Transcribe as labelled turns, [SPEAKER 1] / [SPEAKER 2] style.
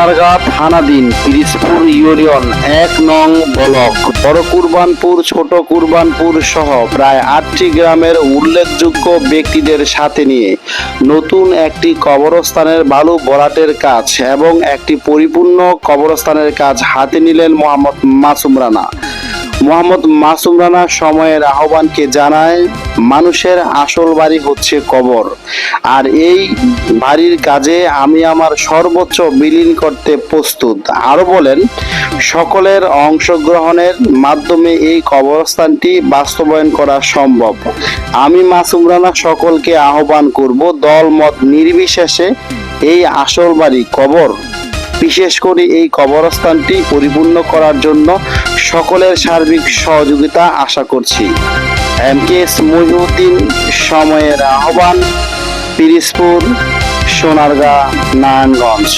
[SPEAKER 1] সোনারগাঁ থানাধীন পিরিজপুর ইউনিয়ন এক নং ব্লক। বড় কুরবানপুর, ছোট কুরবানপুর সহ প্রায় আটটি গ্রামের উল্লেখযোগ্য ব্যক্তিদের সাথে নিয়ে নতুন একটি কবরস্থানের বালু বরাটের কাজ এবং একটি পরিপূর্ণ কবরস্থানের কাজ হাতে নিলেন মোহাম্মদ মাসুম রানা। মোহাম্মদ মাসুম রানা সময়ের আহ্বানকে জানায়, মানুষের আসল বাড়ি হচ্ছে কবর। আর এই বাড়ির কাজে আমি আমার সর্বোচ্চ বিলীন করতে প্রস্তুত। আরও বলেন, সকলের অংশগ্রহণের মাধ্যমে এই কবরস্থানটি বাস্তবায়ন করা সম্ভব। আমি মাসুম রানা সকলকে আহ্বান করব দল মত নির্বিশেষে এই আসল বাড়ি কবর। বিশেষ করে এই কবরস্থানটি পরিপূর্ণ করার জন্য সকলের সার্বিক সহযোগিতা আশা করছি। এম কে এস মহিউদ্দিন, সময়ের আহ্বান, পিরিসপুর, সোনারগাঁ, নারায়ণগঞ্জ।